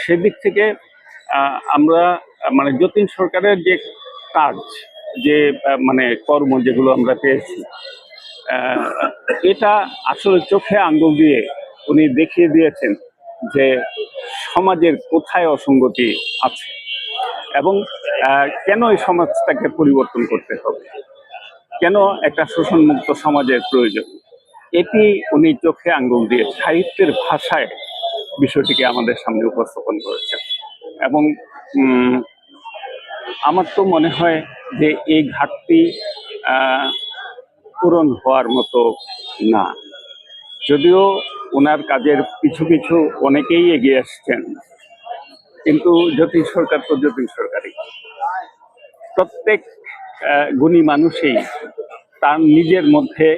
সেদিক থেকে আমরা মানে যতীন সরকারের যে কাজ, যে মানে কর্ম যেগুলো আমরা পেয়েছি এটা আসলে চোখে আঙ্গুল দিয়ে উনি দেখিয়ে দিয়েছেন যে সমাজের কোথায় অসঙ্গতি আছে এবং কেন এই সমাজটাকে পরিবর্তন করতে হবে? কেন একটা শোষণমুক্ত সমাজের প্রয়োজন? এটি উনি চোখে আঙ্গুল দিয়ে সাহিত্যের ভাষায় বিষয়টিকে আমাদের সামনে উপস্থাপন করেছেন। এবং আমার তো মনে হয় যে এই ঘাটতি পূরণ হওয়ার মতো না। যদিও ওনার কাজের পিছু পিছু অনেকেই এগিয়ে আসছেন, কিন্তু জ্যোতিষ সরকার তো জ্যোতিষ সরকারই। প্রত্যেক গুণী মানুষই তার নিজের মধ্যে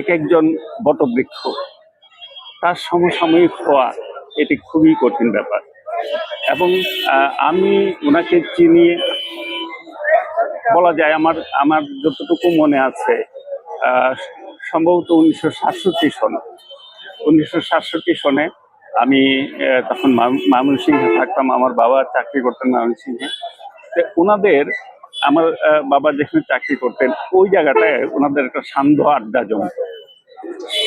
এক একজন বটবৃক্ষ। তার সমসাময়িক হওয়া এটি খুবই কঠিন ব্যাপার। এবং আমি ওনাকে চিনি বলা যায় আমার আমার যতটুকু মনে আছে সম্ভবত উনিশশো সাতষট্টি সনে। উনিশশো সাতষট্টি সনে আমি তখন ময়মনসিংহে থাকতাম, আমার বাবা চাকরি করতেন ময়মনসিংহে তো ওনাদের আমার বাবা যেখানে চাকরি করতেন, ওই জায়গাটায় ওনাদের একটা সান্ধ্য আড্ডা জমত।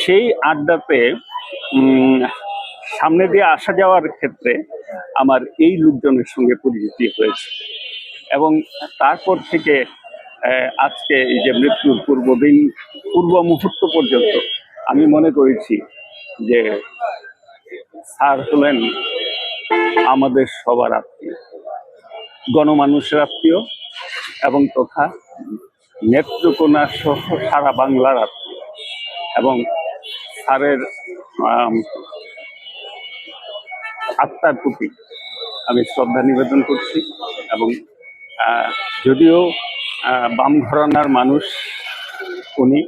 সেই আড্ডাতে সামনে দিয়ে আসা যাওয়ার ক্ষেত্রে আমার এই লোকজনের সঙ্গে পরিচিতি হয়েছে। এবং তারপর থেকে আজকে এই যে মৃত্যুর পূর্বদিন পূর্ব মুহূর্ত পর্যন্ত আমি মনে করেছি যে স্যার হলেন আমাদের সবার আত্মীয়, গণমানুষের আত্মীয় এবং তথা নেত্রকোনা সহ সারা বাংলার আত্মীয়। এবং স্যারের আত্মার প্রতি আমি শ্রদ্ধা নিবেদন করছি এবং যদিও বাম ঘরানার মানুষ উনি